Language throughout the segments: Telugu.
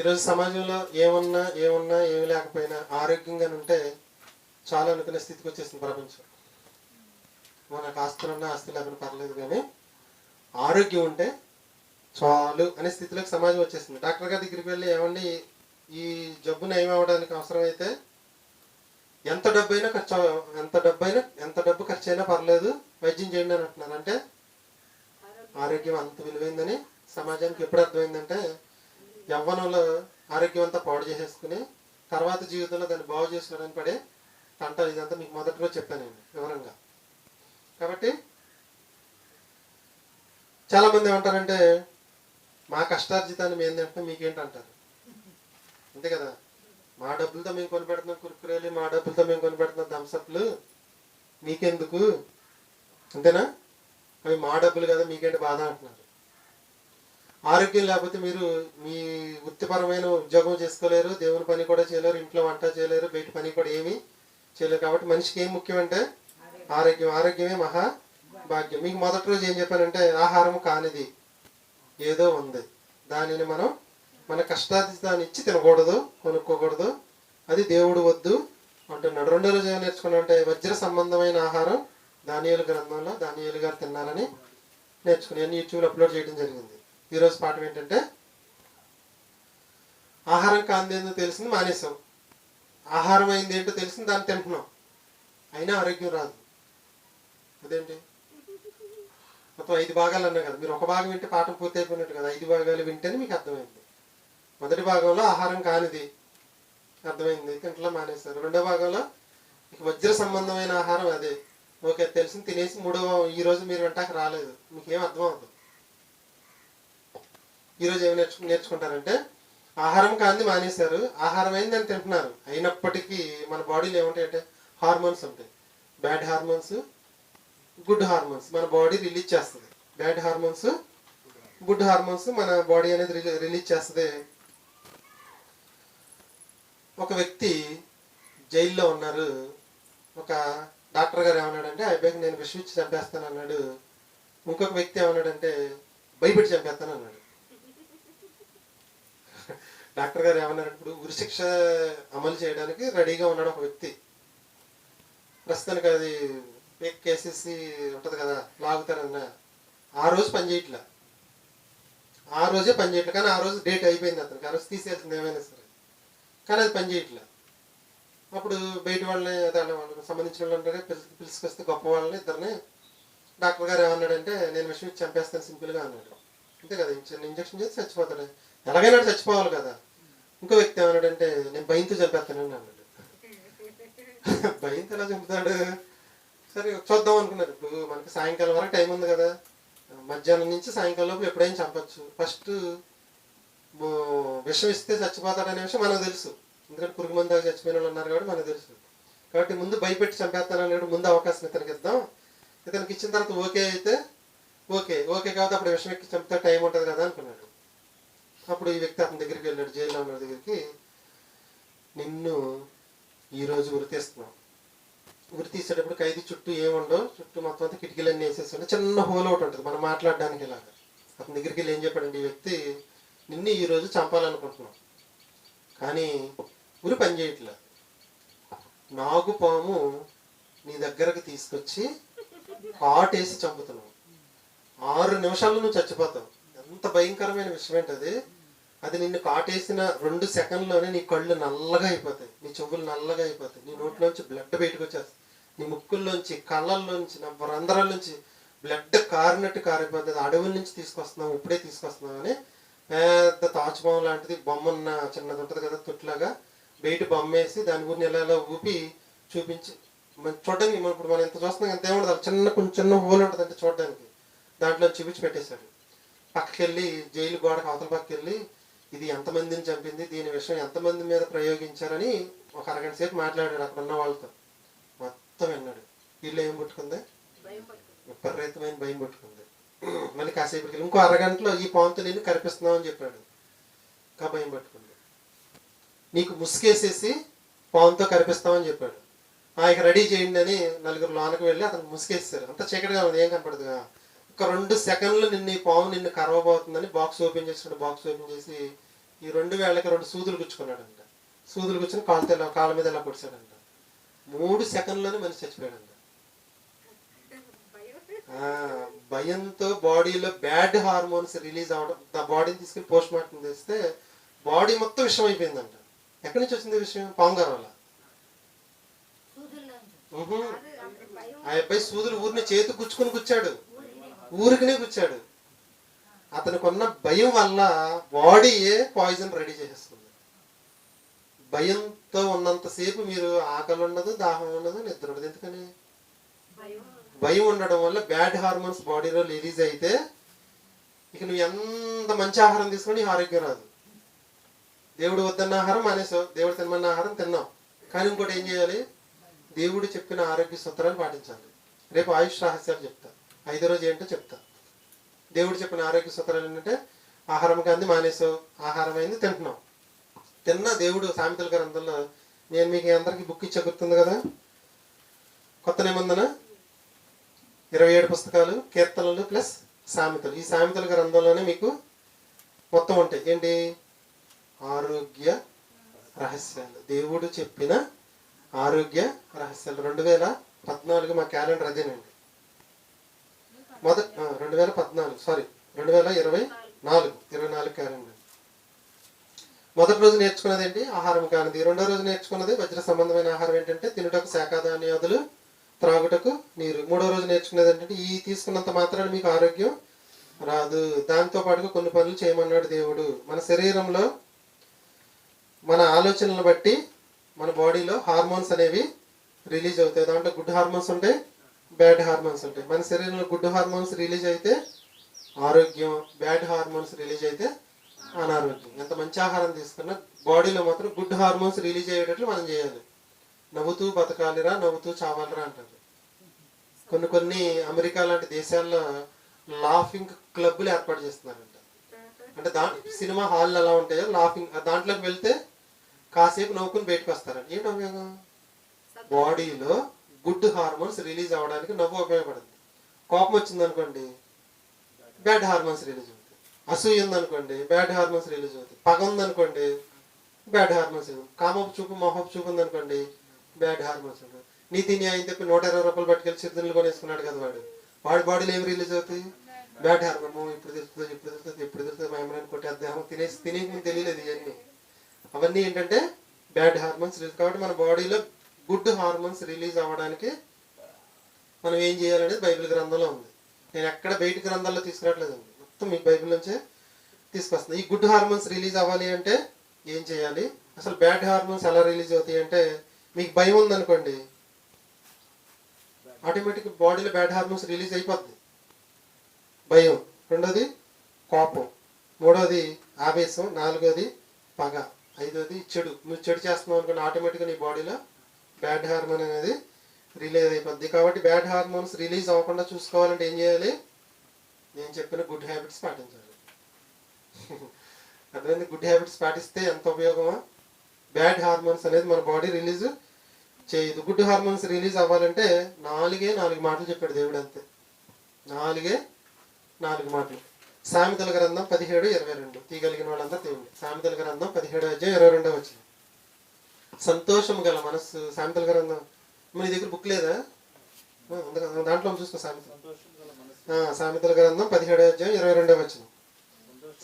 ఈరోజు సమాజంలో ఏమున్నా ఏమున్నా ఏమి లేకపోయినా ఆరోగ్యంగా ఉంటే చాలా అనుకునే స్థితికి వచ్చేసింది ప్రపంచం. మనకు ఆస్తులున్నా ఆస్తులు లేకుండా పర్లేదు కానీ ఆరోగ్యం ఉంటే చాలు అనే స్థితిలోకి సమాజం వచ్చేసింది. డాక్టర్ గారి దగ్గరికి వెళ్ళి ఏమండి ఈ జబ్బు నయం అవ్వడానికి అవసరమైతే ఎంత డబ్బు అయినా ఖర్చు ఎంత డబ్బు అయినా ఎంత డబ్బు ఖర్చు అయినా పర్లేదు వైద్యం చేయండి అని అంటున్నారు. అంటే ఆరోగ్యం అంత విలువైందని సమాజానికి ఎప్పుడు అర్థమైందంటే యవ్వనంలో ఆరోగ్యం అంతా పాడు చేసేసుకుని తర్వాత జీవితంలో దాన్ని బాగు చేసుకోవడానికి పడే తంటాలు ఇదంతా మీకు మొదటిలో చెప్పాను నేను వివరంగా. కాబట్టి చాలా మంది ఏమంటారంటే మా కష్టార్జితాన్ని మేము తింటాం మీకేంటి అంటారు అంతే కదా. మా డబ్బులతో మేము కొనిపెడుతున్నాం కురుకురేలు మా డబ్బులతో మేము కొనిపెడుతున్నాం థమ్సప్లు మీకెందుకు? అంతేనా? అవి మా డబ్బులు కదా మీకేంటి బాధ అంటున్నారు. ఆరోగ్యం లేకపోతే మీరు మీ వృత్తిపరమైన ఉద్యోగం చేసుకోలేరు దేవుని పని కూడా చేయలేరు ఇంట్లో వంట చేయలేరు బయట పని కూడా ఏమీ చేయలేరు. కాబట్టి మనిషికి ఏం ముఖ్యం అంటే ఆరోగ్యం. ఆరోగ్యమే మహా భాగ్యం. మీకు మొదటి రోజు ఏం చెప్పానంటే ఆహారం కానిది ఏదో ఉంది. దానిని మనం మన కష్టాధిష్టాన్ని ఇచ్చి తినకూడదు కొనుక్కోకూడదు. అది దేవుడు వద్దు అంటున్నాడు. రెండో రోజు ఏం నేర్చుకున్నామంటే వజ్ర సంబంధమైన ఆహారం దానియాలు గ్రంథంలో దానియాలు గారు తిన్నారని నేర్చుకుని యూట్యూబ్లో అప్లోడ్ చేయడం జరిగింది. ఈరోజు పాఠం ఏంటంటే ఆహారం కాందేందో తెలిసింది మానేసాం ఆహారం అయింది ఏంటో తెలిసింది దాన్ని తింటున్నాం. అయినా ఆరోగ్యం రాదు. అదేంటి? మొత్తం ఐదు భాగాలు అన్నా కదా. మీరు ఒక భాగం వింటే పాఠం పూర్తి అయిపోయినట్టు కదా. ఐదు భాగాలు వింటేనే మీకు అర్థమైంది. మొదటి భాగంలో ఆహారం కానిది అర్థమైంది. తింటలో మానేస్తారు రెండో భాగంలో మీకు వజ్ర సంబంధమైన ఆహారం అదే. ఓకే తెలిసింది. తినేసి మూడో ఈ రోజు మీరు వెంటాక రాలేదు. మీకు ఏం అర్థం అవుతుంది ఈరోజు ఏమి నేర్చు నేర్చుకుంటారంటే ఆహారం కాంది మానేశారు ఆహారం అయింది అని తింటున్నారు. అయినప్పటికీ మన బాడీలో ఏముంటాయంటే హార్మోన్స్ ఉంటాయి. బ్యాడ్ హార్మోన్స్ గుడ్ హార్మోన్స్ మన బాడీ రిలీజ్ చేస్తుంది. బ్యాడ్ హార్మోన్స్ గుడ్ హార్మోన్స్ మన బాడీ అనేది రిలీజ్ చేస్తుంది. ఒక వ్యక్తి జైల్లో ఉన్నారు. ఒక డాక్టర్ గారు ఏమన్నాడంటే ఆ అబ్బాయికి నేను విషం చంపేస్తాను అన్నాడు ఇంకొక వ్యక్తి ఏమన్నాడంటే భయపెట్టి చంపేస్తాను అన్నాడు డాక్టర్ గారు ఏమన్నారు ఇప్పుడు ఉరిశిక్ష అమలు చేయడానికి రెడీగా ఉన్నాడు ఒక వ్యక్తి. ప్రస్తుతానికి అది పేక్ కేసేసి ఉంటుంది కదా లాగుతారన్న. ఆ రోజు పనిచేయట్లా ఆ రోజే పనిచేయట్లే కానీ ఆ రోజు డేట్ అయిపోయింది అతనికి. ఆ రోజు తీసేయాల్సింది ఏమైనా సరే. కానీ అది పనిచేయట్లే అప్పుడు బయట వాళ్ళని దాని వాళ్ళకి సంబంధించిన వాళ్ళు పిలిచి పిలుచుకొస్తే గొప్ప వాళ్ళని ఇద్దరిని డాక్టర్ గారు ఏమన్నాడంటే నేను విషయం చంపేస్తాను సింపుల్గా అన్నాడు. అంతే కదా ఇంజక్షన్ చేసి చచ్చిపోతాడు. ఎలాగైనా చచ్చిపోవాలి కదా. ఇంకో వ్యక్తి ఏమన్నాడంటే నేను భయంతో చంపేస్తానని అన్నాడు. భయంతో ఎలా చంపుతాడు? సరే చూద్దాం అనుకున్నారు ఇప్పుడు మనకి సాయంకాలం వరకు టైం ఉంది కదా. మధ్యాహ్నం నుంచి సాయంకాలం లోపు ఎప్పుడైనా చంపచ్చు. ఫస్ట్ విషం ఇస్తే చచ్చిపోతాడనే విషయం మనకు తెలుసు. ఎందుకంటే పురుగు మంది దాకా చచ్చిపోయిన వాళ్ళు ఉన్నారు కాబట్టి మనకు తెలుసు. కాబట్టి ముందు భయపెట్టి చంపేస్తానని ముందు అవకాశం ఇతనికి ఇద్దాం ఇతనికి ఇచ్చిన తర్వాత ఓకే అయితే ఓకే. ఓకే కాబట్టి అప్పుడు విషం ఎక్కి చంపితే టైం ఉంటుంది కదా అనుకున్నాడు. అప్పుడు ఈ వ్యక్తి అతని దగ్గరికి వెళ్ళాడు జైల్లో ఉన్న దగ్గరికి. నిన్ను ఈరోజు ఉరి తీస్తున్నాం ఉరి తీసేటప్పుడు ఖైదీ చుట్టూ ఏముండవు? చుట్టూ మొత్తం అంతా కిటికీలన్నీ వేసేసి చిన్న హోల్ ఒకటి ఉంటుంది మనం మాట్లాడడానికి ఇలాగా. అతని దగ్గరికి వెళ్ళి ఏం చెప్పాడండి ఈ వ్యక్తి నిన్ను ఈరోజు చంపాలనుకుంటున్నాం. కానీ ఉరి పనిచేయట్లేదు నాగు పాము నీ దగ్గరకు తీసుకొచ్చి కాటేసి చంపుతున్నావు ఆరు నిమిషాల్లో నువ్వు చచ్చిపోతావు. ఎంత భయంకరమైన విషయం ఏంటది? అది నిన్ను కాటేసిన రెండు సెకండ్లోనే నీ కళ్ళు నల్లగా అయిపోతాయి. నీ చెవులు నల్లగా అయిపోతాయి. నీ నోట్లోంచి బ్లడ్ బయటకు వచ్చేస్తుంది. నీ ముక్కుల్లోంచి కళ్ళల్లోంచి నా రంధ్రాల్లోంచి బ్లడ్ కారినట్టు కారిపోతుంది. అడవుల నుంచి తీసుకొస్తున్నాం ఇప్పుడే తీసుకొస్తున్నాం అని పెద్ద తాజ్మహల్ లాంటిది బొమ్మ ఉన్న చిన్నది ఉంటుంది కదా తొట్టులాగా బయట బొమ్మ వేసి దాని గురించి ఎలా ఎలా ఊపి చూపించి మనం చూడడానికి మనం ఇప్పుడు మనం ఎంత చూస్తున్నాం ఎంత ఏముండదు చిన్న కొంచెం చిన్న హోల్ ఉంటుంది అంటే చూడడానికి. దాంట్లో చూపించి పెట్టేశాడు. పక్కకెళ్ళి జైలు గోడకు అవతల పక్కకెళ్ళి ఇది ఎంతమందిని చంపింది? దీని విషయం ఎంతమంది మీద ప్రయోగించారని ఒక అరగంట సేపు మాట్లాడాడు అక్కడ ఉన్న వాళ్ళతో. మొత్తం విన్నాడు. వీళ్ళు ఏం పుట్టుకుంది? విపరీతమైన భయం పట్టుకుంది. మళ్ళీ కాసేపటికి ఇంకో అరగంటలో ఈ పాంతు నేను కనిపిస్తున్నావు అని చెప్పాడు. ఇంకా భయం పట్టుకుంది. నీకు ముసుగేసేసి పావుతో కనిపిస్తామని చెప్పాడు. ఆ ఇక రెడీ చేయండి అని నలుగురు లోనకి వెళ్ళి అతను ముసుగేస్తారు అంత చీకటిగా ఉంది. ఏం కనపడదుగా? ఒక రెండు సెకండ్లు నిన్ను ఈ పాము నిన్ను కరవబోతుందని బాక్స్ ఓపెన్ చేసినాడు బాక్స్ ఓపెన్ చేసి ఈ రెండు వేళ్ళకి రెండు సూదులు గుచ్చుకున్నాడంట. సూదులు గుచ్చుని ఇలా కాళ్ళ మీద ఇలా పొడిచాడంట. మూడు సెకండ్లోనే మనిషి చచ్చిపోయాడంట. ఆ, భయంతో బాడీలో బ్యాడ్ హార్మోన్స్ రిలీజ్ అవడం ఆ బాడీని తీసుకుని పోస్ట్ మార్టం చేస్తే బాడీ మొత్తం విషయం అయిపోయిందంట. ఎక్కడి నుంచి వచ్చింది విషయం పాంగారు వల్ల. ఉహు. ఆ అబ్బాయి సూదులు ఊరిని చేతి గుచ్చుకుని గుచ్చాడు. ఊరికినే గుచ్చాడు అతనికి ఉన్న భయం వల్ల బాడీయే పాయిజన్ రెడీ చేసేస్తుంది. భయంతో ఉన్నంతసేపు మీరు ఆకలి ఉండదు దాహం ఉండదు నిద్ర ఉండదు. ఎందుకని? భయం. ఉండడం వల్ల బ్యాడ్ హార్మోన్స్ బాడీలో రిలీజ్ అయితే ఇక నువ్వు ఎంత మంచి ఆహారం తీసుకుని ఆరోగ్యం రాదు. దేవుడు వద్దన్న ఆహారం మానేసావు దేవుడు తినమన్న ఆహారం తిన్నావు. కానీ ఇంకోటి ఏం చేయాలి? దేవుడు చెప్పిన ఆరోగ్య సూత్రాలు పాటించాలి. రేపు ఆయుష్ రహస్యాలు చెప్తా ఐదో రోజు ఏంటో చెప్తా. దేవుడు చెప్పిన ఆరోగ్య సూత్రాలు ఏంటంటే ఆహారం కాంది మానేసావు ఆహారం అయింది తింటున్నాం. తిన్నా దేవుడు సామెతల గ్రంథంలో నేను మీకు అందరికి బుక్ ఇచ్చే గుర్తుంది కదా? కొత్త నిబంధన ఇరవై ఏడు పుస్తకాలు కీర్తనలు ప్లస్ సామెతలు. ఈ సామెతల గ్రంథంలోనే మీకు మొత్తం ఉంటాయి. ఏంటి? ఆరోగ్య రహస్యాలు. దేవుడు చెప్పిన ఆరోగ్య రహస్యాలు. రెండు వేల పద్నాలుగు మా క్యాలెండర్ అదేనండి. మొదటి రెండు వేల పద్నాలుగు సారీ రెండు వేల ఇరవై నాలుగు ఇరవై నాలుగు క్యాలెండర్ మొదటి రోజు నేర్చుకున్నది ఏంటి? ఆహారం కానిది. రెండో రోజు నేర్చుకున్నది వజ్ర సంబంధమైన ఆహారం ఏంటంటే తినుటకు శాఖాధాన్యాదులు త్రాగుటకు నీరు. మూడో రోజు నేర్చుకున్నది ఏంటంటే ఈ తీసుకున్నంత మాత్రాన మీకు ఆరోగ్యం రాదు. దాంతో పాటుగా కొన్ని పనులు చేయమన్నాడు దేవుడు. మన శరీరంలో మన ఆలోచనలను బట్టి మన బాడీలో హార్మోన్స్ అనేవి రిలీజ్ అవుతాయి. దాంట్లో గుడ్ హార్మోన్స్ ఉంటాయి. బ్యాడ్ హార్మోన్స్ ఉంటాయి. మన శరీరంలో గుడ్ హార్మోన్స్ రిలీజ్ అయితే ఆరోగ్యం బ్యాడ్ హార్మోన్స్ రిలీజ్ అయితే అనారోగ్యం. ఎంత మంచి ఆహారం తీసుకున్నా బాడీలో మాత్రం గుడ్ హార్మోన్స్ రిలీజ్ అయ్యేటట్లు మనం చేయాలి. నవ్వుతూ బతకాలిరా నవ్వుతూ చావాలిరా అంటారు. కొన్ని కొన్ని అమెరికా లాంటి దేశాల్లో లాఫింగ్ క్లబ్లు ఏర్పాటు చేస్తున్నారంట. అంటే దా సినిమా హాల్ ఎలా ఉంటాయో లాఫింగ్ దాంట్లోకి వెళ్తే కాసేపు నవ్వుకుని బయటకు వస్తారంట. ఏంటి ఉపయోగం బాడీలో గుడ్ హార్మోన్స్ రిలీజ్ అవ్వడానికి నవ్వు ఉపయోగపడుతుంది. కోపం వచ్చింది అనుకోండి బ్యాడ్ హార్మోన్స్ రిలీజ్ అవుతాయి. అసూయ ఉందనుకోండి బ్యాడ్ హార్మోన్స్ రిలీజ్ అవుతాయి. పగ ఉందనుకోండి బ్యాడ్ హార్మోన్స్ కామపు చూపు మొహపు చూపు ఉందనుకోండి బ్యాడ్ హార్మోన్స్ ఉంటాయి నీతి న్యాయం చెప్పి నూట ఇరవై రూపాయలు పట్టుకెళ్ళి చిరుతిళ్ళు కొనేసుకున్నాడు కదా వాడు. వాడి బాడీలో ఏమి రిలీజ్ అవుతాయి? Bad hormone. ఇప్పుడు తెలుస్తుంది ఇప్పుడు తెలుస్తుంది ఇప్పుడు తెలుస్తుంది. మా అమ్మని కొట్టేద్దాము తినేసి తినే తెలియలేదు ఇవన్నీ. అవన్నీ ఏంటంటే బ్యాడ్ హార్మోన్స్ రిలీజ్ కాబట్టి మన బాడీలో గుడ్ హార్మోన్స్ రిలీజ్ అవ్వడానికి మనం ఏం చేయాలనేది బైబిల్ గ్రంథంలో ఉంది. నేను ఎక్కడ బయట గ్రంథాల్లో తీసుకురావట్లేదు. మొత్తం మీకు బైబిల్ నుంచే తీసుకొస్తుంది ఈ గుడ్ హార్మోన్స్ రిలీజ్ అవ్వాలి అంటే ఏం చేయాలి? అసలు బ్యాడ్ హార్మోన్స్ ఎలా రిలీజ్ అవుతాయి అంటే మీకు భయం ఉందనుకోండి. ఆటోమేటిక్ బాడీలో బ్యాడ్ హార్మోన్స్ రిలీజ్ అయిపోద్ది. భయం. రెండోది కోపం. మూడోది ఆవేశం. నాలుగోది పగ. ఐదోది చెడు. నువ్వు చెడు చేస్తున్నావు అనుకోండి ఆటోమేటిక్గా నీ బాడీలో బ్యాడ్ హార్మోన్ అనేది రిలీజ్ అయిపోద్ది. కాబట్టి బ్యాడ్ హార్మోన్స్ రిలీజ్ అవ్వకుండా చూసుకోవాలంటే ఏం చేయాలి? నేను చెప్పిన గుడ్ హ్యాబిట్స్ పాటించాలి. అర్థమైంది? గుడ్ హ్యాబిట్స్ పాటిస్తే ఎంత ఉపయోగమా? బ్యాడ్ హార్మోన్స్ అనేది మన బాడీ రిలీజ్ చేయదు. గుడ్ హార్మోన్స్ రిలీజ్ అవ్వాలంటే నాలుగే నాలుగు మాటలు చెప్పాడు దేవుడు అంతే. నాలుగే నాలుగు మాటలు. సామెతల గ్రంథం పదిహేడు ఇరవై రెండు. తీయగలిగిన వాళ్ళంతా దేవుడు సామెతల గ్రంథం పదిహేడు అధ్యాయం ఇరవై రెండో వచ్చింది సంతోషం గల మనస్సు. సామెతల గ్రంథం మీ దగ్గర బుక్ లేదా? దాంట్లో చూసుకో సామెత. సామెతల గ్రంథం పదిహేడు అధ్యాయం ఇరవై రెండవ వచ్చిన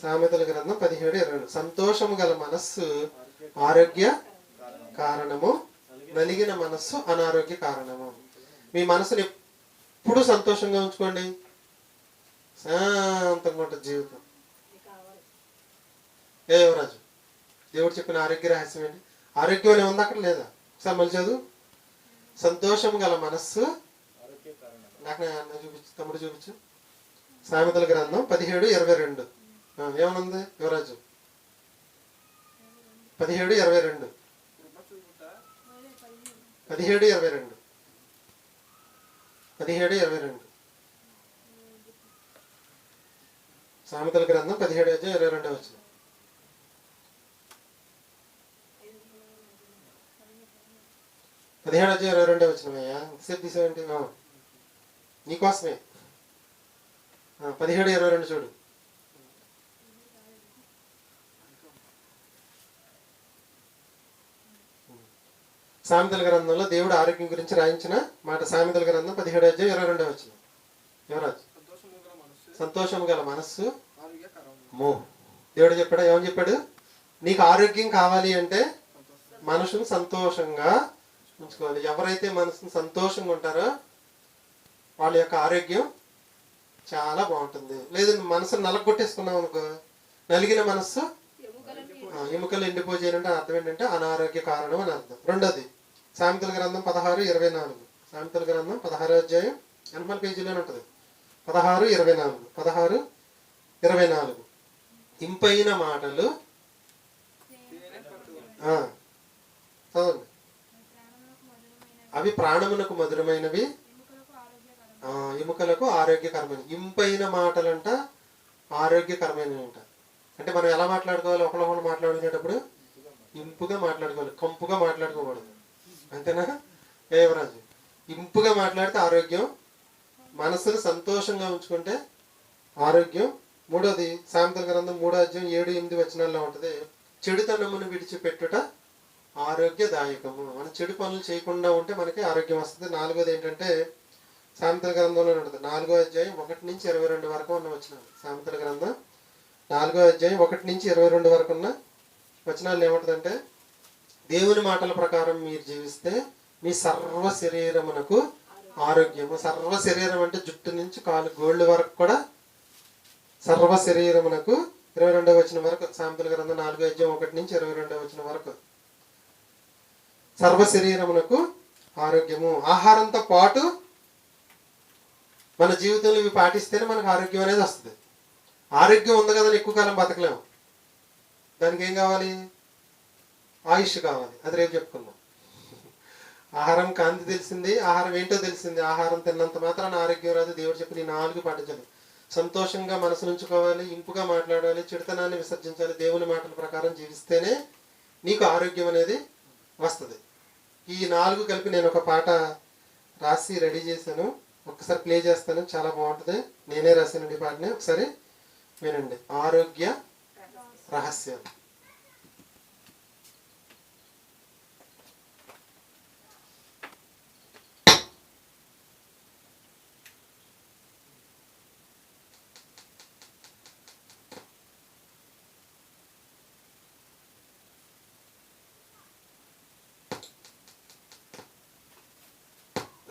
సామెతల గ్రంథం పదిహేడు ఇరవై రెండు. సంతోషం గల మనస్సు ఆరోగ్య కారణము నలిగిన మనస్సు అనారోగ్య కారణము. మీ మనసుని ఎప్పుడు సంతోషంగా ఉంచుకోండి? శాంతంగా ఉంటుంది జీవితం. ఏ యువరాజు దేవుడు చెప్పిన ఆరోగ్య రహస్యం ఏంటి? ఆరోగ్యం అనే ఉంది అక్కడ? లేదా? ఒకసారి మళ్ళీ చదువు. సంతోషం గల మనస్సు. నాకు చూపించు తమ్ముడు చూపించు. సామెతల గ్రంథం పదిహేడు ఇరవై రెండు. ఏమనుంది? యువరాజు. పదిహేడు ఇరవై రెండు. పదిహేడు ఇరవై రెండు. పదిహేడు ఇరవై రెండు. సామెతల గ్రంథం పదిహేడు అధ్యాయం ఇరవై రెండు వచ్చింది పదిహేడు అధ్యాయ ఇరవై రెండే వచ్చినవయ్యా ఒకసారి తీసేయండి. నీకోసమే. పదిహేడు ఇరవై రెండు చూడు. సామెతల గ్రంథంలో దేవుడు ఆరోగ్యం గురించి రాయించిన మాట సామెతల గ్రంథం పదిహేడు అధ్యాయం ఇరవై రెండో వచ్చిన యువరాజు. సంతోషం గల మనస్సు మో. దేవుడు చెప్పాడు? ఏమని చెప్పాడు? నీకు ఆరోగ్యం కావాలి అంటే మనసును సంతోషంగా ఉంచుకోవాలి ఎవరైతే మనసును సంతోషంగా ఉంటారో వాళ్ళ యొక్క ఆరోగ్యం చాలా బాగుంటుంది. లేదు మనసును నలగొట్టేసుకున్నావు అనుకో నలిగిన మనస్సు ఎముకలు ఎండిపోజేయాలంటే అర్థం ఏంటంటే అనారోగ్య కారణం అని అర్థం. రెండోది సామెతల గ్రంథం పదహారు ఇరవై నాలుగు. సామెతల గ్రంథం పదహారు అధ్యాయం ఎనభై పేజీలోనే ఉంటుంది. పదహారు ఇరవై నాలుగు. పదహారు ఇరవై నాలుగు. ఇంపైన మాటలు చదవండి. అవి ప్రాణమునకు మధురమైనవి. ఎముకలకు ఆరోగ్యకరమైన ఇంపైన మాటలంట ఆరోగ్యకరమైనవి అంటే మనం ఎలా మాట్లాడుకోవాలి? ఒకళ్ళొకళ్ళు మాట్లాడుకునేటప్పుడు ఇంపుగా మాట్లాడుకోవాలి కంపుగా మాట్లాడుకోకూడదు. అంతేనా? ఏవరాజు ఇంపుగా మాట్లాడితే ఆరోగ్యం మనసును సంతోషంగా ఉంచుకుంటే ఆరోగ్యం. మూడోది సాయంత్రం గ్రంథం మూడో అధ్యాయం ఏడు ఎనిమిది వచనాల్లో ఉంటుంది. చెడుతనమును విడిచిపెట్టుట ఆరోగ్యదాయకము. మనం చెడు పనులు చేయకుండా ఉంటే మనకి ఆరోగ్యం వస్తుంది. నాలుగోది ఏంటంటే సామెతల గ్రంథంలో ఉంటుంది నాలుగో అధ్యాయం ఒకటి నుంచి ఇరవై రెండు వరకు ఉన్న వచనాలు. సామెతల గ్రంథం. నాలుగో అధ్యాయం ఒకటి నుంచి ఇరవై రెండు వరకు ఉన్న వచనాలు ఏమంటుందంటే దేవుని మాటల ప్రకారం మీరు జీవిస్తే మీ సర్వ శరీరమునకు ఆరోగ్యము. సర్వ శరీరం అంటే జుట్టు నుంచి కాలు గోళ్ళు వరకు కూడా సర్వ శరీరమునకు ఇరవై రెండవ వచ్చిన వరకు సామెతల గ్రంథం నాలుగో అధ్యాయం ఒకటి నుంచి ఇరవై రెండవ వచ్చిన వరకు. సర్వ శరీరమునకు ఆరోగ్యము. ఆహారంతో పాటు మన జీవితంలో ఇవి పాటిస్తేనే మనకు ఆరోగ్యం అనేది వస్తుంది. ఆరోగ్యం ఉంది కదా ఎక్కువ కాలం బతకలేము. దానికి ఏం కావాలి? ఆయుష్ కావాలి. అది రేపు చెప్పుకుందాం. ఆహారం కాంతి తెలిసింది ఆహారం ఏంటో తెలిసింది. ఆహారం తిన్నంత మాత్రాన ఆరోగ్యం రాదు. దేవుడు చెప్పి నేను నాలుగు పాటించాలి. సంతోషంగా మనసు ఉంచుకోవాలి ఇంపుగా మాట్లాడాలి చిడతనాన్ని విసర్జించాలి దేవుని మాటల ప్రకారం జీవిస్తేనే నీకు ఆరోగ్యం అనేది వస్తుంది. ఈ నాలుగు కలిపి నేను ఒక పాట రాసి రెడీ చేశాను. ఒక్కసారి ప్లే చేస్తాను. చాలా బాగుంటుంది. నేనే రాశాను ఈ పాటని ఒకసారి వినండి. ఆరోగ్య రహస్యాలు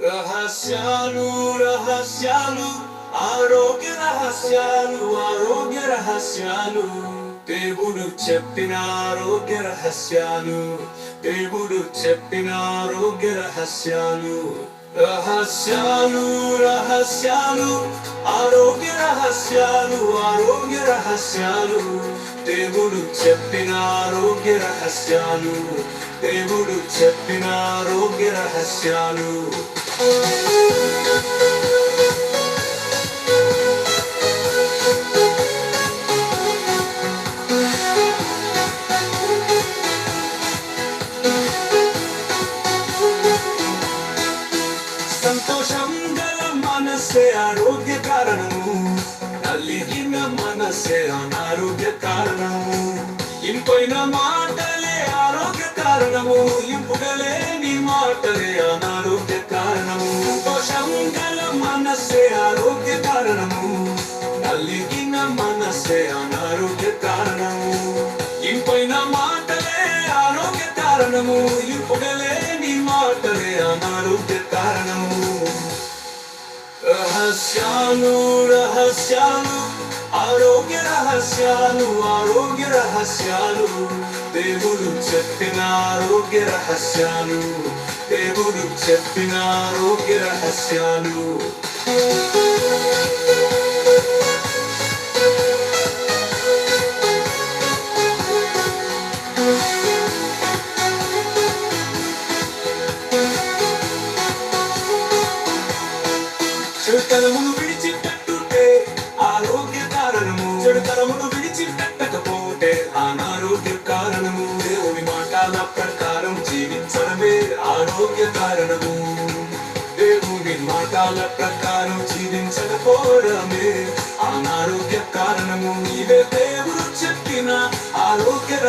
రహస్యాలు రహస్యాలు ఆరోగ్య రహస్యాలు ఆరోగ్య రహస్యాలు. దేవుడు చెప్పిన ఆరోగ్య రహస్యాలు దేవుడు చెప్పిన ఆరోగ్య రహస్యాలు. రహస్యాలు రహస్యాలు ఆరోగ్య రహస్యాలు ఆరోగ్య రహస్యాలు. దేవుడు చెప్పిన ఆరోగ్య రహస్యాలు దేవుడు చెప్పిన ఆరోగ్య రహస్యాలు. సంతోషం గల మనసే ఆరోగ్య కారణము నలిగిన మనసే అనారోగ్య కారణము ఇంపైన మాటలే ఆరోగ్య కారణము ఇంపుగలేని మాటలే మనసే అనారోగ్య కారణము. ఇంపైన మాటలే ఆరోగ్య కారణము. ఇంపుగలేని మాటలే అనారోగ్య కారణము. రహస్యాలు రహస్యాలు ఆరోగ్య రహస్యాలు ఆరోగ్య రహస్యాలు. దేవుడు చెప్పిన ఆరోగ్య రహస్యాలు. దేవుడు చెప్పిన ఆరోగ్య రహస్యాలు.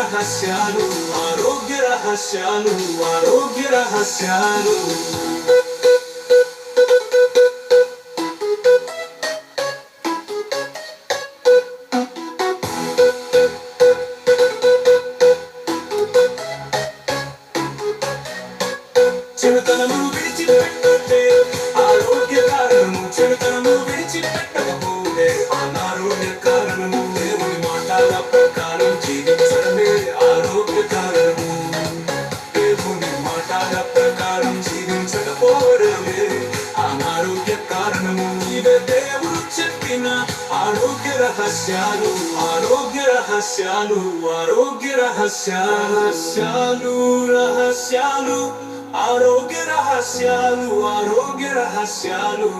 రహస్యాలు ఆరోగ్య రహస్యాలు ఆరోగ్య రహస్యాలు. ప్రకారం జీవించకపోవడమే అనారోగ్య కారణము ఇవే దేవుడు చెప్పిన. ఆరోగ్య రహస్యాలు ఆరోగ్య రహస్యాలు ఆరోగ్య రహస్యాలు రహస్యాలు ఆరోగ్య రహస్యాలు ఆరోగ్య రహస్యాలు.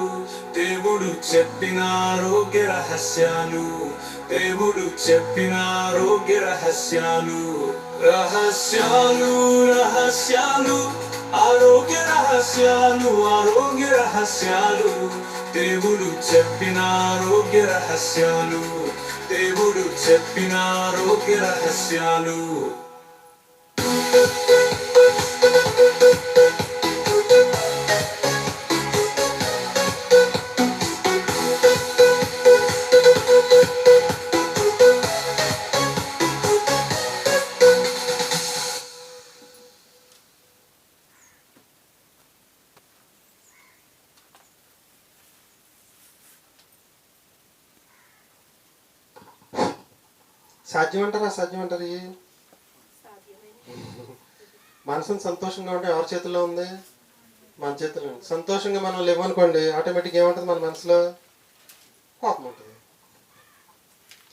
దేవుడు చెప్పిన ఆరోగ్య రహస్యాలు దేవుడు చెప్పిన ఆరోగ్య రహస్యాలు రహస్యాలు రహస్యాలు. ఆరోగ్య రహస్యాలు ఆరోగ్య రహస్యాలు. దేవుడు చెప్పిన ఆరోగ్య రహస్యాలు. దేవుడు చెప్పిన ఆరోగ్య రహస్యాలు. సాధ్యం అంటారు ఇవి? మనసుని సంతోషంగా ఉంటే ఎవరి చేతిలో ఉంది? మన చేతిలో ఉంది. సంతోషంగా మనం లేవనుకోండి ఆటోమేటిక్ ఏముంటుంది మన మనసులో? కోపం ఉంటుంది.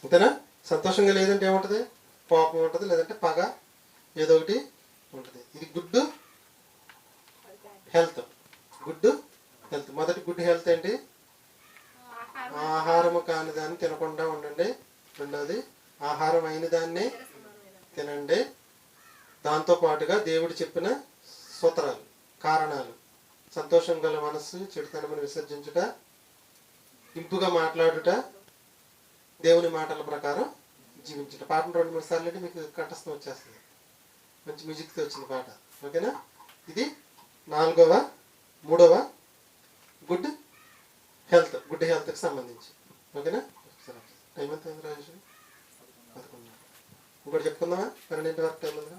అంతేనా? సంతోషంగా లేదంటే ఏముంటుంది? కోపం ఉంటుంది లేదంటే పగ ఏదో ఒకటి ఉంటుంది. ఇది గుడ్ హెల్త్. Good health. మొదటి గుడ్ హెల్త్ ఏంటి? ఆహారము కాని దాన్ని తినకుండా ఉండండి. రెండోది ఆహారం అయిన దాన్ని తినండి. దాంతో పాటుగా దేవుడు చెప్పిన సూత్రాలు కారణాలు. సంతోషం గల మనస్సు చెడుతనమని విసర్జించుట ఇంపుగా మాట్లాడుట దేవుని మాటల ప్రకారం జీవించుట. పాటను రెండు మూడు సార్లు అంటే మీకు కంఠస్థం వచ్చేస్తుంది. మంచి మ్యూజిక్తో వచ్చింది పాట. ఓకేనా? ఇది నాలుగవ మూడవ గుడ్ హెల్త్ గుడ్ హెల్త్కి సంబంధించి. ఓకేనా? టైం ఎంత రాజేశ్వరి ఇంకోటి చెప్పుకుందామా? పన్నెండింటి వరకు టైం ఉందా